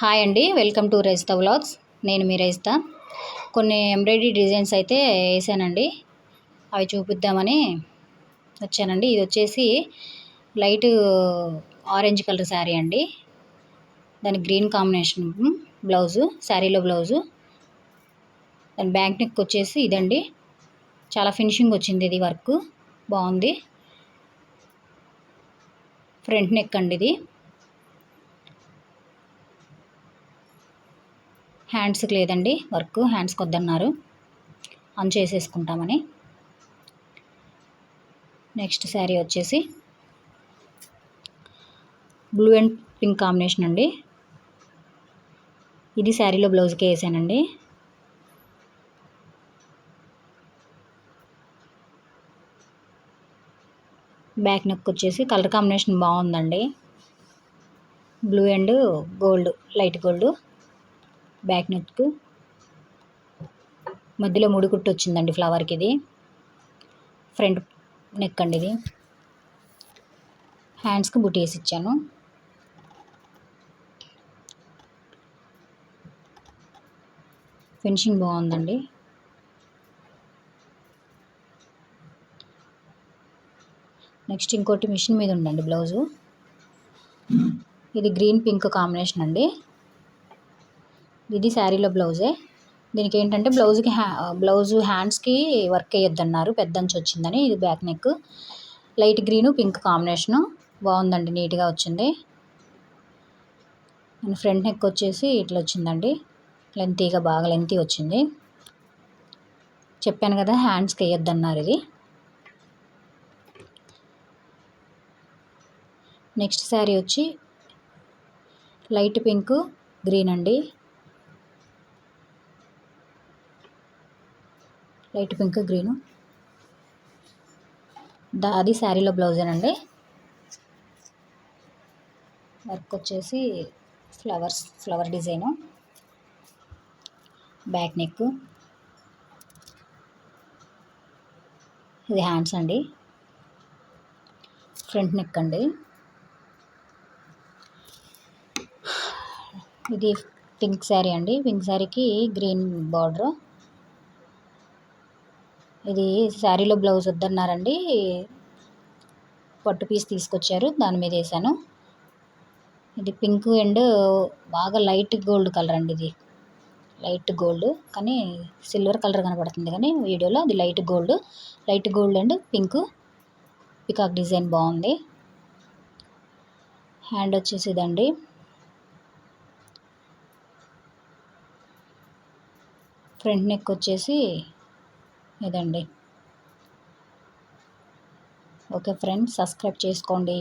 Hi అండి welcome to రైస్తా vlogs. నేను మీ రైస్తా కొన్ని ఎంబ్రాయిడరీ డిజైన్స్ అయితే వేసానండి. అవి చూపిద్దామని వచ్చానండి. ఇది వచ్చేసి లైట్ ఆరెంజ్ కలర్ శారీ అండి. దాని గ్రీన్ కాంబినేషన్ బ్లౌజు శారీలో బ్లౌజు. దాని బ్యాంక్ నెక్ వచ్చేసి ఇదండి. చాలా ఫినిషింగ్ వచ్చింది ఇది వర్క్. బాగుంది. ఫ్రంట్ నెక్ అండి ఇది. హ్యాండ్స్కి లేదండి వర్క్ హ్యాండ్స్కి వద్దన్నారు. ఆన్ చేసేసుకుంటామని. నెక్స్ట్ శారీ వచ్చేసి బ్లూ అండ్ పింక్ కాంబినేషన్ అండి. ఇది శారీలో బ్లౌజ్కి వేసానండి. బ్యాక్ నెక్ వచ్చేసి కలర్ కాంబినేషన్ బాగుందండి. Blue and gold light gold. Back neck మధ్యలో ముడి కుట్టు వచ్చిందండి ఫ్లవర్కి ఇది. ఫ్రంట్ నెక్ అండి ఇది. హ్యాండ్స్కి బుట్టి వేసి ఇచ్చాను. ఫినిషింగ్ బాగుందండి. నెక్స్ట్ ఇంకోటి మిషన్ మీద ఉండండి బ్లౌజు. ఇది గ్రీన్ పింక్ కాంబినేషన్ అండి. ఇది శారీలో బ్లౌజే. దీనికి ఏంటంటే బ్లౌజ్కి హ్యా బ్లౌజ్ హ్యాండ్స్కి వర్క్ వేయొద్దన్నారు పెద్ద అంచు వచ్చిందని ఇది back neck. Light green pink combination. బాగుందండి నీట్గా వచ్చింది. ఫ్రంట్ నెక్ వచ్చేసి ఇట్లా వచ్చిందండి లెంతీగా బాగా లెంతీ వచ్చింది. చెప్పాను కదా హ్యాండ్స్కి వేయొద్దన్నారు ఇది. నెక్స్ట్ శారీ వచ్చి లైట్ పింక్ గ్రీన్ అండి లైట్ పింక్ గ్రీను. అది శారీలో బ్లౌజేనండి వర్క్ వచ్చేసి flowers flower design. Back neck. ఇది హ్యాండ్స్ అండి. ఫ్రంట్ నెక్ అండి. ఇది పింక్ శారీ అండి. పింక్ శారీకి గ్రీన్ బార్డర్. ఇది శారీలో బ్లౌజ్ వద్దన్నారండి. పట్టు పీస్ తీసుకొచ్చారు. దాని మీద వేసాను ఇది పింక్ అండ్ బాగా లైట్ గోల్డ్ కలర్ అండి ఇది. లైట్ గోల్డ్ కానీ సిల్వర్ కలర్ కనబడుతుంది కానీ వీడియోలో అది light gold. Light gold and pink peacock design బాగుంది. హ్యాండ్ వచ్చేసి ఇదండి. ఫ్రంట్ నెక్ వచ్చేసి ఇదండి. ఓకే ఫ్రెండ్స్ సబ్స్క్రైబ్ చేసుకోండి.